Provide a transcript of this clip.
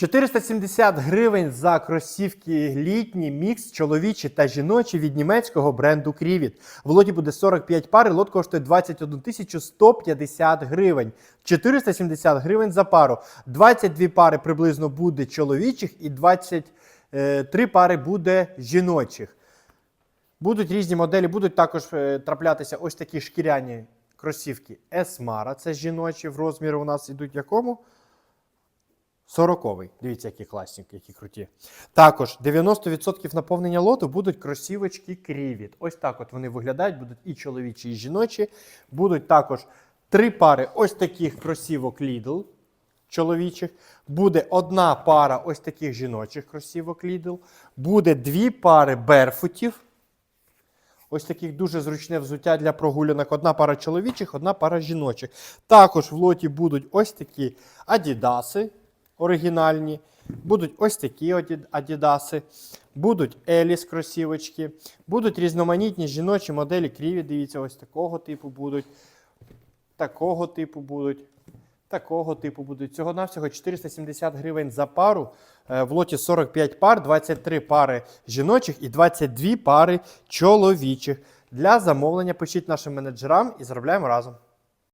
470 гривень за кросівки літні, мікс, чоловічі та жіночі від німецького бренду Крівіт. В лоті буде 45 пар, і лот коштує 21 тисячу 150 гривень. 470 гривень за пару. 22 пари приблизно буде чоловічих і 23 пари буде жіночих. Будуть різні моделі, будуть також е, траплятися ось такі шкіряні кросівки Esmara. Це жіночі в розмірі у нас ідуть якому? 40-й. Дивіться, які класні, які круті. Також 90% наповнення лоту будуть кросівочки Крівіт. Ось так от вони виглядають, будуть і чоловічі, і жіночі. Будуть також три пари ось таких кросівок Lidl чоловічих. Буде одна пара ось таких жіночих кросівок Lidl. Буде дві пари берфутів. Ось таких дуже зручне взуття для прогулянок. Одна пара чоловічих, одна пара жіночих. Також в лоті будуть ось такі адідаси оригінальні. Будуть ось такі адідаси, будуть Еліс кросівочки, будуть різноманітні жіночі моделі Кріві. Дивіться, ось такого типу будуть, такого типу будуть. Такого типу будуть. Цього навсього 470 гривень за пару. Е, В лоті 45 пар, 23 пари жіночих і 22 пари чоловічих. Для замовлення пишіть нашим менеджерам і заробляємо разом.